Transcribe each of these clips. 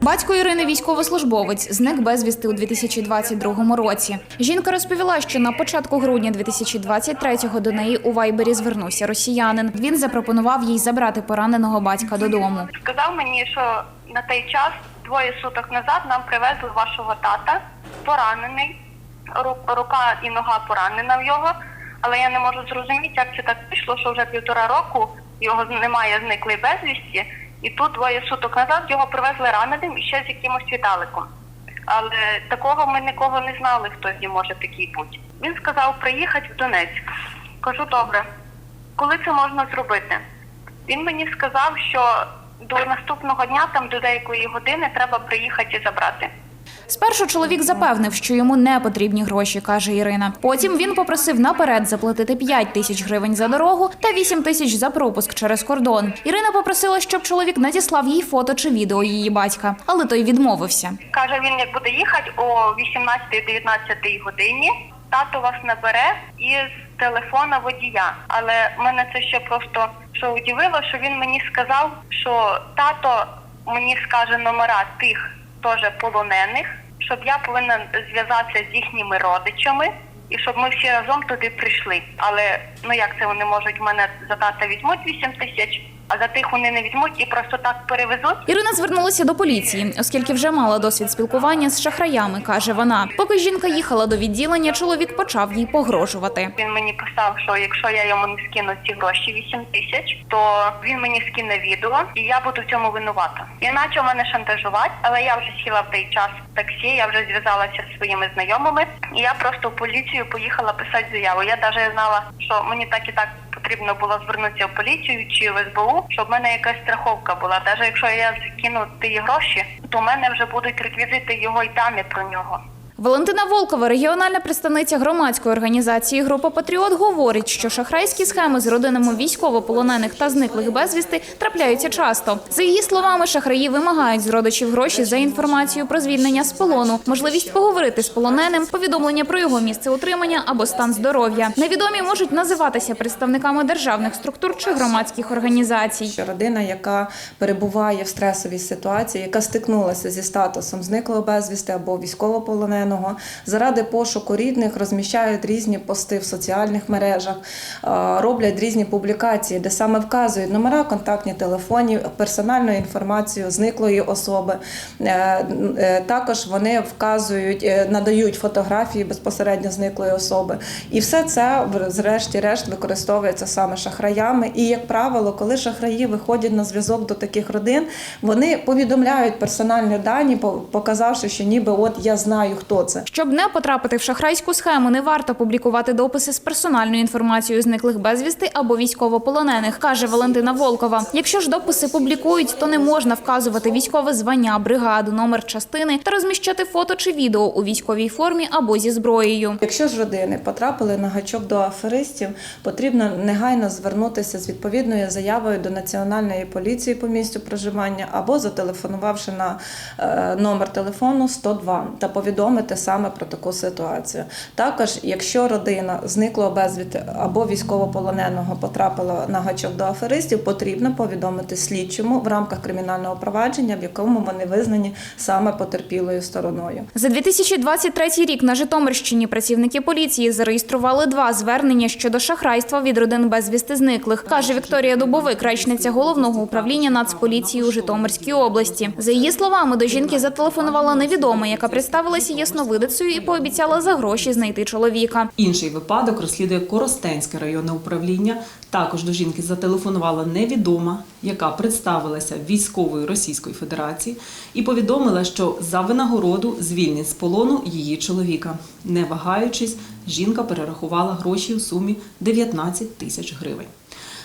Батько Ірини військовослужбовець зник безвісти у 2022 році. Жінка розповіла, що на початку грудня 2023-го до неї у Вайбері звернувся росіянин. Він запропонував їй забрати пораненого батька додому. Сказав мені, що на той час, двоє суток назад, нам привезли вашого тата, поранений, ру- рука і нога поранена в його. Але я не можу зрозуміти, як це так пішло, що вже півтора року його немає зниклий безвісті, і тут двоє суток назад його привезли раненим і ще з якимось Віталиком. Але такого ми нікого не знали, хто з ним може такий бути. Він сказав приїхати в Донецьк. Кажу, добре, коли це можна зробити? Він мені сказав, що до наступного дня, там до деякої години, треба приїхати і забрати. Спершу чоловік запевнив, що йому не потрібні гроші, каже Ірина. Потім він попросив наперед заплатити 5 тисяч гривень за дорогу та 8 тисяч за пропуск через кордон. Ірина попросила, щоб чоловік надіслав їй фото чи відео її батька, але той відмовився. Каже, він як буде їхати о 18-19 годині, тато вас набере із телефона водія. Але мене це ще просто що удивило, що він мені сказав, що тато мені скаже номера тих теж полонених, щоб я повинна зв'язатися з їхніми родичами. І щоб ми всі разом туди прийшли. Але ну як це вони можуть мене за тата візьмуть 8 тисяч, а за тих вони не візьмуть і просто так перевезуть. Ірина звернулася до поліції, оскільки вже мала досвід спілкування з шахраями, каже вона. Поки жінка їхала до відділення, чоловік почав їй погрожувати. Він мені писав, що якщо я йому не скину ці гроші 8 тисяч, то він мені скине відео, і я буду в цьому винувата. Він почав мене шантажувати, але я вже сіла в той час в таксі, я вже зв'язалася зі своїми знайомими, і я просто в поліцію поїхала писати заяву. Я навіть знала, що мені так і так потрібно було звернутися в поліцію чи в СБУ, щоб в мене якась страховка була. Навіть якщо я закину ті гроші, то в мене вже будуть реквізити його і дані про нього. Валентина Волкова, регіональна представниця громадської організації Група Патріот, говорить, що шахрайські схеми з родинами військовополонених та зниклих безвісти трапляються часто. За її словами, шахраї вимагають з родичів гроші за інформацію про звільнення з полону, можливість поговорити з полоненим, повідомлення про його місце утримання або стан здоров'я. Невідомі можуть називатися представниками державних структур чи громадських організацій. родина, яка перебуває в стресовій ситуації, яка стикнулася зі статусом зниклого безвісти або військовополоненого, заради пошуку рідних розміщають різні пости в соціальних мережах, е, роблять різні публікації, де саме вказують номера, контактні телефонів, персональну інформацію зниклої особи. Е, е, Також вони вказують, надають фотографії безпосередньо зниклої особи. І все це, зрешті-решт, використовується саме шахраями. І, як правило, коли шахраї виходять на зв'язок до таких родин, вони повідомляють персональні дані, показавши, що ніби от я знаю, хто це. Щоб не потрапити в шахрайську схему, не варто публікувати дописи з персональною інформацією зниклих безвісти або військовополонених, каже Валентина Волкова. Якщо ж дописи публікують, то не можна вказувати військове звання, бригаду, номер частини та розміщати фото чи відео у військовій формі або зі зброєю. Якщо ж родини потрапили на гачок до аферистів, потрібно негайно звернутися з відповідною заявою до національної поліції по місцю проживання або зателефонувавши на е, номер телефону 102 та повідомити саме про таку ситуацію. Також, якщо родина зниклого безвіти або військовополоненого потрапила на гачок до аферистів, потрібно повідомити слідчому в рамках кримінального провадження, в якому вони визнані саме потерпілою стороною. За 2023 рік на Житомирщині працівники поліції зареєстрували два звернення щодо шахрайства від родин безвісти зниклих, каже Вікторія Дубовик, речниця головного управління Нацполіції у Житомирській області. За її словами, до жінки зателефонувала невідома, яка представилася ясновидицею і пообіцяла за гроші знайти чоловіка. Інший випадок розслідує Коростенське районне управління. Також до жінки зателефонувала невідома, яка представилася військовою Російської Федерації і повідомила, що за винагороду звільнить з полону її чоловіка. Не вагаючись, жінка перерахувала гроші у сумі 19 тисяч гривень.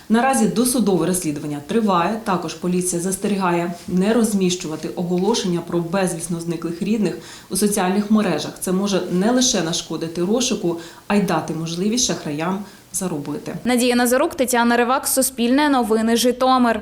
Наразі досудове розслідування триває. Також поліція застерігає не розміщувати оголошення про безвісно зниклих рідних у соціальних мережах. Це може не лише нашкодити розшуку, а й дати можливість шахраям заробити. Надія Назарук, Тетяна Ривак, Суспільне новини Житомир.